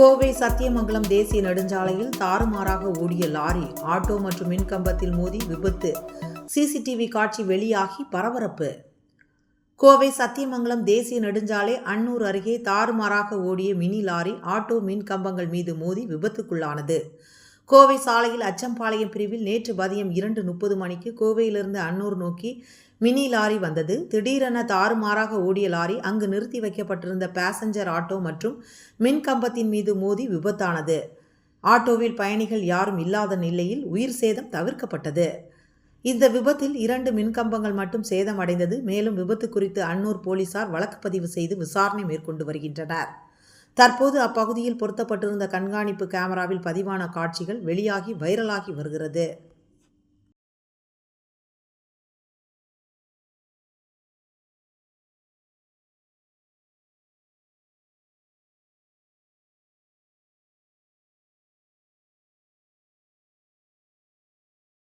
கோவை சத்தியமங்கலம் தேசிய நெடுஞ்சாலையில் தாறுமாறாக ஓடிய லாரி ஆட்டோ மற்றும் மின்கம்பத்தில் மோதி விபத்து. சிசிடிவி காட்சி வெளியாகி பரபரப்பு. கோவை சத்தியமங்கலம் தேசிய நெடுஞ்சாலை அன்னூர் அருகே தாறுமாறாக ஓடிய மினி லாரி ஆட்டோ மின் கம்பங்கள் மீது மோதி விபத்துக்குள்ளானது. கோவை சாலையில் அச்சம்பாளையம் பிரிவில் நேற்று மதியம் இரண்டு முப்பது மணிக்கு கோவையிலிருந்து அன்னூர் நோக்கி மினி லாரி வந்தது. திடீரென தாறுமாறாக ஓடிய லாரி அங்கு நிறுத்தி வைக்கப்பட்டிருந்த பேசஞ்சர் ஆட்டோ மற்றும் மின் கம்பத்தின் மீது மோதி விபத்தானது. ஆட்டோவில் பயணிகள் யாரும் இல்லாத நிலையில் உயிர் சேதம் தவிர்க்கப்பட்டது. இந்த விபத்தில் இரண்டு மின்கம்பங்கள் மட்டும் சேதமடைந்தது. மேலும் விபத்து குறித்து அன்னூர் போலீசார் வழக்கு பதிவு செய்து விசாரணை மேற்கொண்டு வருகின்றனர். தற்போது அப்பகுதியில் பொருத்தப்பட்டிருந்த கண்காணிப்பு கேமராவில் பதிவான காட்சிகள் வெளியாகி வைரலாகி வருகிறது.